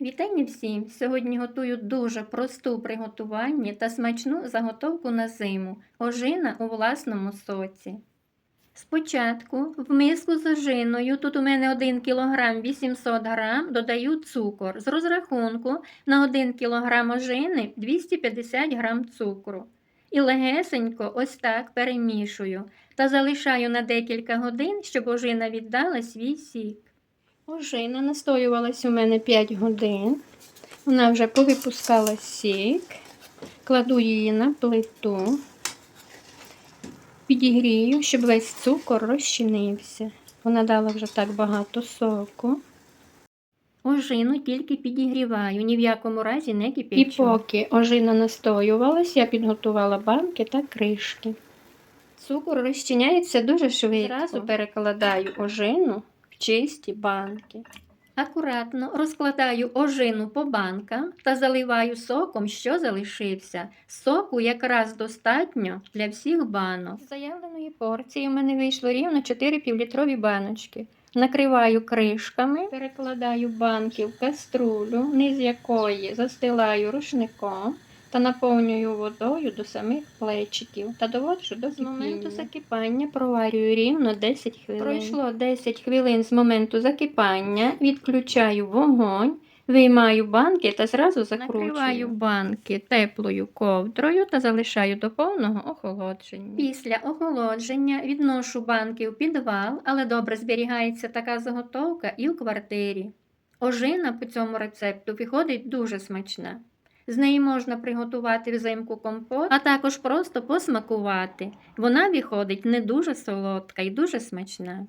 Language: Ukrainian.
Вітання всім! Сьогодні готую дуже просту в приготуванні та смачну заготовку на зиму ожина у власному соці. Спочатку в миску з ожиною, тут у мене 1 кг 800 г, додаю цукор. З розрахунку на 1 кг ожини 250 г цукру. І легесенько ось так перемішую та залишаю на декілька годин, щоб ожина віддала свій сік. Ожина настоювалась у мене 5 годин. Вона вже повипускала сік. Кладу її на плиту, підігрію, щоб весь цукор розчинився. Вона дала вже так багато соку. Ожину тільки підігріваю, ні в якому разі не кипячу. І поки ожина настоювалась, я підготувала банки та кришки. Цукор розчиняється дуже швидко. Зразу перекладаю ожину чисті банки. Акуратно розкладаю ожину по банкам та заливаю соком, що залишився. Соку якраз достатньо для всіх банок. З заявленої порції в мене вийшло рівно 4 півлітрові баночки. Накриваю кришками, перекладаю банки в каструлю, низ якої застилаю рушником та наповнюю водою до самих плечиків та доводжу до З моменту закипання проварюю рівно 10 хвилин. Пройшло 10 хвилин з моменту закипання, відключаю вогонь, виймаю банки та зразу закручую. Накриваю банки теплою ковдрою та залишаю до повного охолодження. Після охолодження відношу банки в підвал, але добре зберігається така заготовка і в квартирі. Ожина по цьому рецепту виходить дуже смачна. З неї можна приготувати взимку компот, а також просто посмакувати. Вона виходить не дуже солодка і дуже смачна.